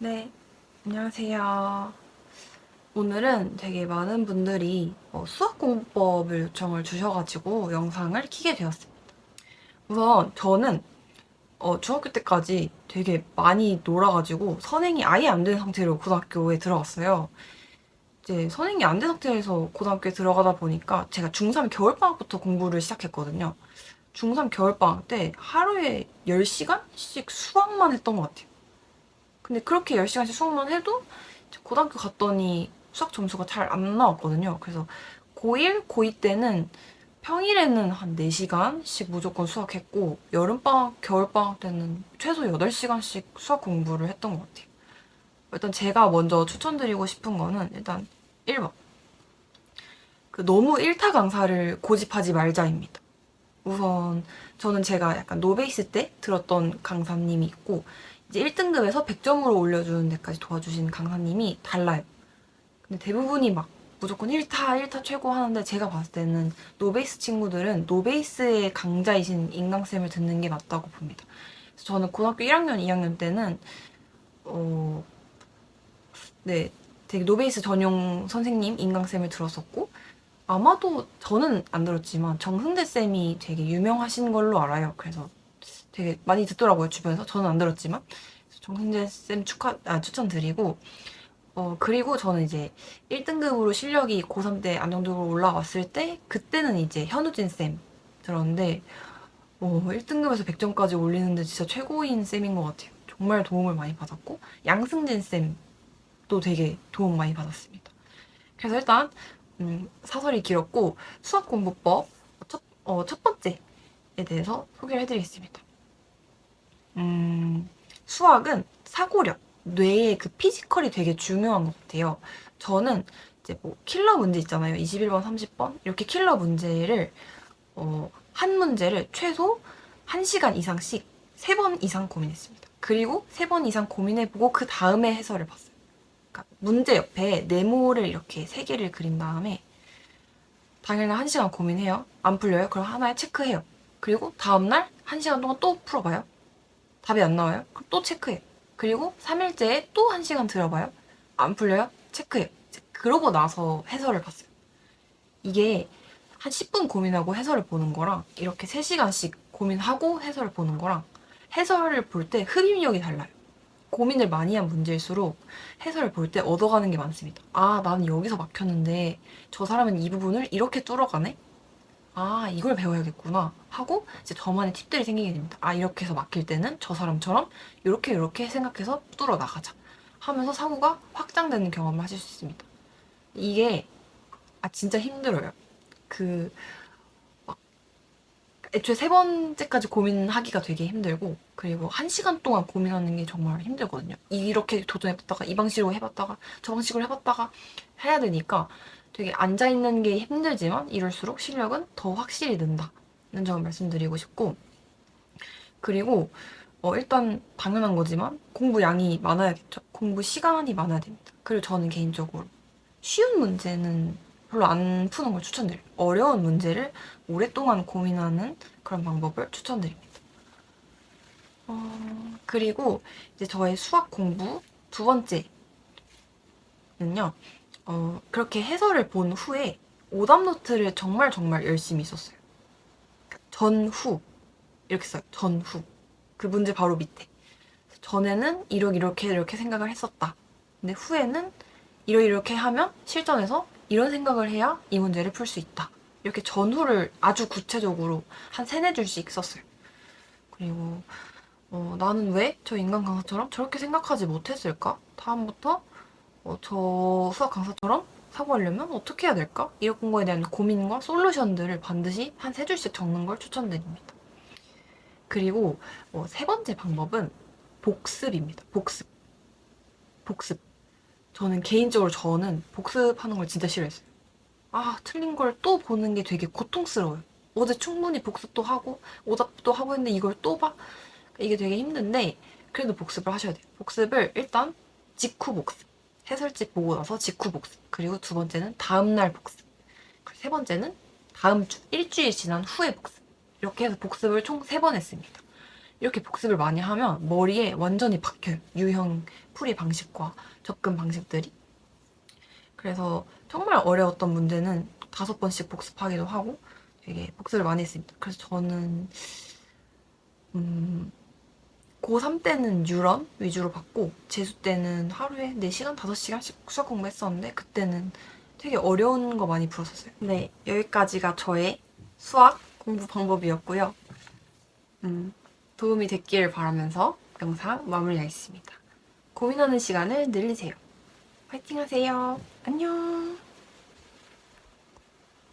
네, 안녕하세요. 오늘은 되게 많은 분들이 어, 수학 공부법을 요청을 주셔가지고 영상을 키게 되었습니다. 우선 저는 어, 중학교 때까지 되게 많이 놀아가지고 선행이 아예 안 된 상태로 고등학교에 들어갔어요. 이제 선행이 안 된 상태에서 고등학교에 들어가다 보니까 제가 중3 겨울방학부터 공부를 시작했거든요. 중3 겨울방학 때 하루에 10시간씩 수학만 했던 것 같아요. 근데 그렇게 10시간씩 수학만 해도 고등학교 갔더니 수학 점수가 잘 안 나왔거든요. 그래서 고1, 고2 때는 평일에는 한 4시간씩 무조건 수학했고 여름방학, 겨울방학 때는 최소 8시간씩 수학 공부를 했던 것 같아요. 일단 제가 먼저 추천드리고 싶은 거는 일단 1번. 그 너무 일타 강사를 고집하지 말자입니다. 우선 저는 제가 약간 노베이스 때 들었던 강사님이 있고 이제 1등급에서 100점으로 올려주는 데까지 도와주신 강사님이 달라요. 근데 대부분이 막 무조건 1타, 1타 최고 하는데 제가 봤을 때는 노베이스 친구들은 노베이스의 강자이신 인강쌤을 듣는 게 맞다고 봅니다. 그래서 저는 고등학교 1학년, 2학년 때는 어, 네, 되게 노베이스 전용 선생님 인강쌤을 들었었고 아마도 저는 안 들었지만 정승재 쌤이 되게 유명하신 걸로 알아요. 그래서 되게 많이 듣더라고요 주변에서. 저는 안 들었지만. 정승재 쌤 축하 아 추천드리고 어 그리고 저는 이제 1등급으로 실력이 고3 때 안정적으로 올라왔을 때 그때는 이제 현우진 쌤 들었는데 어 1등급에서 100점까지 올리는데 진짜 최고인 쌤인 것 같아요. 정말 도움을 많이 받았고 양승진 쌤도 되게 도움 많이 받았습니다. 그래서 일단 음, 사설이 길었고 수학 공부법 첫, 어, 첫 번째에 대해서 소개를 해드리겠습니다. 음, 수학은 사고력, 뇌의 그 피지컬이 되게 중요한 것 같아요. 저는 이제 뭐 킬러 문제 있잖아요. 21번, 30번 이렇게 킬러 문제를 어, 한 문제를 최소 1시간 이상씩 3번 이상 고민했습니다. 그리고 3번 이상 고민해보고 그 다음에 해설을 봤어요. 그러니까 문제 옆에 네모를 이렇게 세 개를 그린 다음에 당일날 한 시간 고민해요. 안 풀려요? 그럼 하나에 체크해요. 그리고 다음날 한 시간 동안 또 풀어봐요. 답이 안 나와요? 그럼 또 체크해요. 그리고 3일째에 또한 시간 들어봐요. 안 풀려요? 체크해요. 이제 그러고 나서 해설을 봤어요. 이게 한 10분 고민하고 해설을 보는 거랑 이렇게 3시간씩 고민하고 해설을 보는 거랑 해설을 볼 때 흡입력이 달라요. 고민을 많이 한 문제일수록 해설을 볼 때 얻어가는 게 많습니다. 아, 나는 여기서 막혔는데 저 사람은 이 부분을 이렇게 뚫어가네? 아, 이걸 배워야겠구나. 하고 이제 저만의 팁들이 생기게 됩니다. 아, 이렇게 해서 막힐 때는 저 사람처럼 이렇게 이렇게 생각해서 뚫어 나가자. 하면서 사고가 확장되는 경험을 하실 수 있습니다. 이게 아 진짜 힘들어요. 그 막, 애초에 세 번째까지 고민하기가 되게 힘들고 그리고 한 시간 동안 고민하는 게 정말 힘들거든요. 이렇게 도전해봤다가 이 방식으로 해봤다가 저 방식으로 해봤다가 해야 되니까 되게 앉아 있는 게 힘들지만 이럴수록 실력은 더 확실히 는다는 점을 말씀드리고 싶고 그리고 어, 일단 당연한 거지만 공부 양이 많아야겠죠. 공부 시간이 많아야 됩니다. 그리고 저는 개인적으로 쉬운 문제는 별로 안 푸는 걸 추천드려요. 어려운 문제를 오랫동안 고민하는 그런 방법을 추천드립니다. 어, 그리고 이제 저의 수학 공부 두 번째는요. 어, 그렇게 해설을 본 후에 오답 노트를 정말 정말 열심히 썼어요. 전후 이렇게 써요. 전후 그 문제 바로 밑에 전에는 이렇게 이렇게 이렇게 생각을 했었다. 근데 후에는 이렇게 이렇게 하면 실전에서 이런 생각을 해야 이 문제를 풀 수 있다. 이렇게 전후를 아주 구체적으로 한 세네 줄씩 썼어요. 그리고 어, 나는 왜 저 인간 강사처럼 저렇게 생각하지 못했을까? 다음부터 어, 저 수학 강사처럼 사고하려면 어떻게 해야 될까? 이런 거에 대한 고민과 솔루션들을 반드시 한 세 줄씩 적는 걸 추천드립니다. 그리고 어, 세 번째 방법은 복습입니다. 복습. 복습. 저는 개인적으로 저는 복습하는 걸 진짜 싫어했어요. 아, 틀린 걸 또 보는 게 되게 고통스러워요. 어제 충분히 복습도 하고 오답도 하고 했는데 이걸 또 봐? 이게 되게 힘든데 그래도 복습을 하셔야 돼요. 복습을 일단 직후 복습. 해설집 보고 나서 직후 복습. 그리고 두 번째는 다음날 복습. 세 번째는 다음 주, 일주일 지난 후에 복습. 이렇게 해서 복습을 총 세 번 했습니다. 이렇게 복습을 많이 하면 머리에 완전히 박혀요. 유형 풀이 방식과 접근 방식들이. 그래서 정말 어려웠던 문제는 다섯 번씩 복습하기도 하고 되게 복습을 많이 했습니다. 그래서 저는 음, 고3 때는 유런 위주로 받고 재수 때는 하루에 4시간, 5시간씩 수학 공부했었는데 그때는 되게 어려운 거 많이 풀었었어요. 네, 여기까지가 저의 수학 공부 방법이었고요. 음, 도움이 됐기를 바라면서 영상 마무리하겠습니다. 고민하는 시간을 늘리세요. 화이팅 하세요. 안녕.